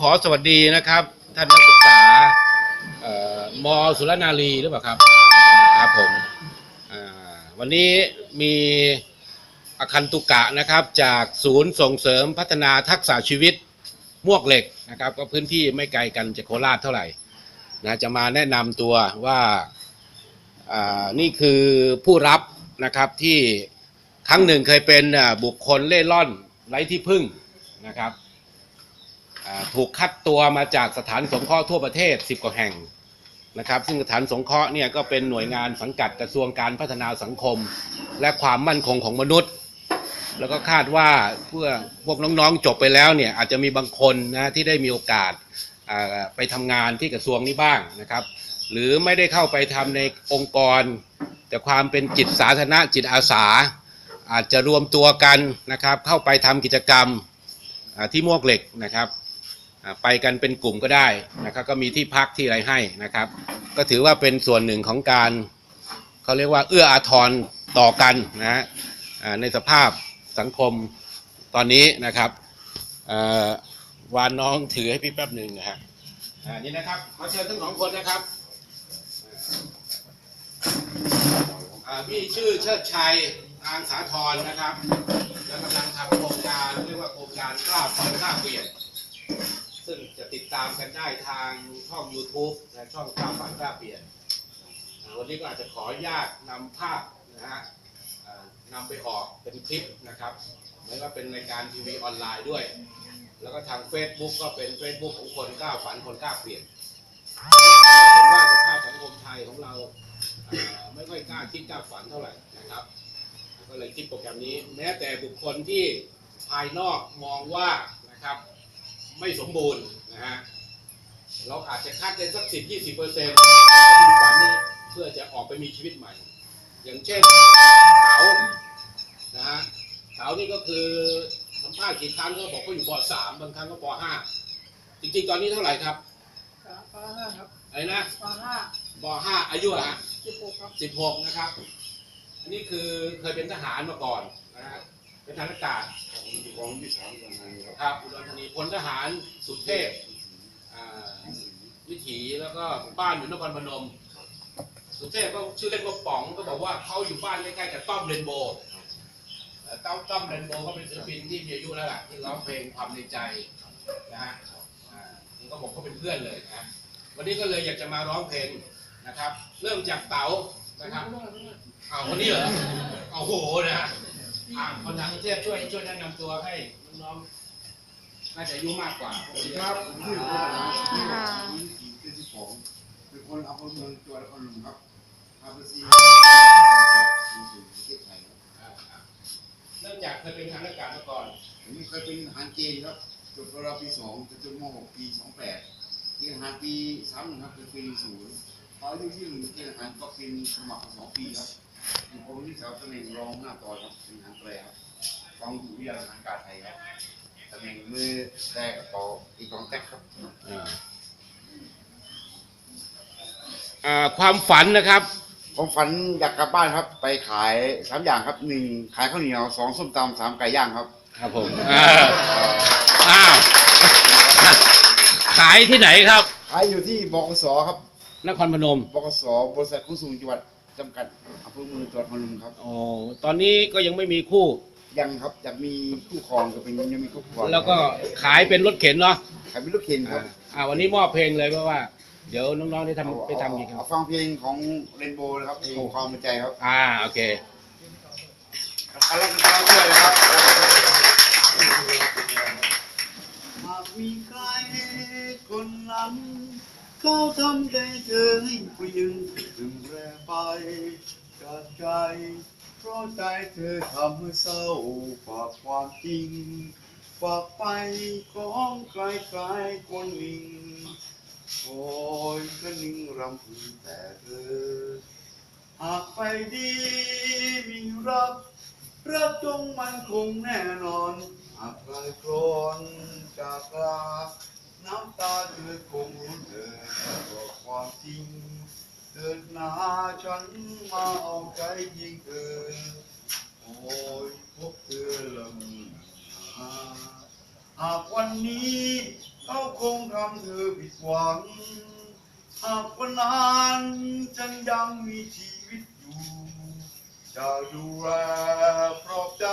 ขอสวัสดีนะครับ ท่านนักศึกษาเอ่อมสุรนารีหรือเปล่าครับครับผมอ่าวันนี้มีอาคันตุกะนะครับ จากศูนย์ส่งเสริมพัฒนาทักษะชีวิตมวกเหล็กนะครับ ก็พื้นที่ไม่ไกลกันจากโคราชเท่าไหร่นะจะมาแนะนำตัวว่าอ่านี่คือผู้รับนะครับที่ครั้งหนึ่งเคยเป็นอ่าบุคคลเล่ร่อนไร้ที่พึ่งนะครับ ถูกคัดตัวมาจากสถานสงเคราะห์ทั่วประเทศ 10 กว่าแห่งนะครับซึ่งสถานสงเคราะห์เนี่ยก็เป็นหน่วยงานสังกัดกระทรวงการพัฒนาสังคม และความมั่นคงของมนุษย์ แล้วก็คาดว่าเพื่อพวกน้องๆจบไปแล้วเนี่ยอาจจะมีบางคนนะที่ได้มีโอกาสไปทำงานที่กระทรวงนี้บ้างนะครับ หรือไม่ได้เข้าไปทำในองค์กร แต่ความเป็นจิตสาธารณะจิตอาสา อาจจะรวมตัวกันนะครับเข้าไปทำกิจกรรมที่มวกเหล็กนะครับ ไปกันเป็นกลุ่มก็ได้นะครับก็มีที่พักที่อะไรให้นะครับ ก็ถือว่าเป็นส่วนหนึ่งของการเขาเรียกว่าเอื้ออาทรต่อกันนะฮะในสภาพสังคมตอนนี้นะครับวานน้องถือให้พี่แป๊บหนึ่งนะฮะนี่นะครับขอเชิญทั้งสองคนนะครับพี่ชื่อเชิดชัยทางสาธรนะครับ แล้วกำลังทำโครงการเรียกว่าโครงการกล้าฝันกล้าเปลี่ยนามกันได้ทางช่อง YouTube และช่องกล้าฝันกล้าเปลี่ยน วันนี้ก็อาจจะขออนุญาตนำภาพนะฮะนำไปออกเป็นคลิปนะครับแล้วก็เป็นรายการทีวีออนไลน์ด้วย แล้วก็ทาง Facebook ก็เป็น Facebook ของคนกล้าฝันคนกล้าเปลี่ยนเห็นว่าสภาพสังคมไทยของเราอ่าไม่ค่อยกล้าคิดกล้าฝันเท่าไหร่นะครับ ก็เลยคิดโปรแกรมนี้ แม้แต่บุคคลที่ภายนอกมองว่านะครับ ไม่สมบูรณ์นะฮะเราอาจจะคาดได้สักสิบยี่สิบเปอร์เซ็นต์ฝันนี้เพื่อจะออกไปมีชีวิตใหม่ อย่างเช่นเต๋านะฮะเต๋านี่ก็คือสัมภาษณ์กี่ครั้งก็บอกเขาอยู่ปสามบางครั้งก็ปห้าจริงๆตอนนี้เท่าไหร่ครับปห้าครับอะไรนะปห้าปห้าอายุอะฮะสิบหกครับสิบหกนะครับ อันนี้คือเคยเป็นทหารมาก่อนนะฮะเป็นทหารอากาศ ของที่สามทำงานครับครับอุดรธานีพลทหารสุเทพอ่าวิถีแล้วก็บ้านอยู่นครพนม สุเทพก็ชื่อเล่นว่าป๋องก็บอกว่าเขาอยู่บ้านใกล้ๆกับต้อมเรนโบว์เอ่อต้อมต้อมเรนโบว์ก็เป็นศิลปินที่มีอายุแล้วล่ะที่ร้องเพลงความในใจนะฮะอ่าผมก็บอกเขาเป็นเพื่อนเลยนะวันนี้ก็เลยอยากจะมาร้องเพลงนะครับ เริ่มจากเต๋านะครับเอาคนนี้เหรอเอาโหนะ อ่าคนทางกรุงเทพช่วยช่วยแนะนำตัวให้น้องๆน่าจะอายุมากกว่าสวัสดีครับผมชื่อคุณชื่อชื่อที่ผมเป็นคนอำเภอเมืองจังหวัดนครพนมครับทำเป็นซีประเทศไทยครับอ่าอ่าเริ่มจากเคยเป็นทหารอากาศมาก่อนผมเคยเป็นทหารเกณฑ์ครับจบรอปีสองจนจบมหกปีสองแปดเกณฑ์ทหารปีสามหนึ่งครับเป็นปีศูนย์ พออายุที่หนึ่งเกณฑ์ทหารก็เป็นสมัครสองปีครับผมที่สาวตำแหน่งรองหน้าต่อครับเป็นทหารแปรครับกองอยู่วิทยาทหารอากาศไทยครับตำแหน่งมือแรกกับต่ออีกกองแท็กครับอ่าความฝันนะครับ ผมฝันอยากกลับบ้านครับ ไปขายสามอย่างครับหนึ่งขายข้าวเหนียวสองส้มตำสามไก่ย่างครับครับผมอ่าอ้าวขายที่ไหนครับ ขายอยู่ที่บกสครับ นครพนมบกสบริษัทขนส่งจังหวัดจำกัดอำเภอเมืองจังหวัดพนมครับอ๋อตอนนี้ก็ยังไม่มีคู่ ยังครับจะมีคู่ครองจะเป็นยังมีคู่ครองแล้วก็ขายเป็นรถเข็นเนาะขายเป็นลูกเข็นคอ่ารับอ่าวันนี้มอบเพลงเลยเพราะว่า เดี๋ยวน้องๆได้เอาทำไปทำกี่ครัเอาบฟังเพลงของเรนโบว์นะครับเพลงความในใจครับ อ่าโอเคอะไรกันครับด้วยนะครับหากมีใครคนนั้น เขาทำใจเธอให้ผู้ยืนถึงแรไปจากใจ เพราะใจเธอทำให้เศร้าฝากความจริงฝากไปของใครใครคนหนึ่งโอ้ยก็นิ่งรำพึงแต่เธอ หากไปดีมีรัก รักจงมันคงแน่นอน หากลายคลอนจากลา น้ำตาเธอคงรู้เธอบอกความจริงเถิดนาฉันมาเอาใจยิงเธอ โอ้ยพบเธอลำหาหากวันนี้เขาคงทำเธอผิดหวัง หากวันนั้นฉันยังมีชีวิตอยู่จะดูแลปลอบใจ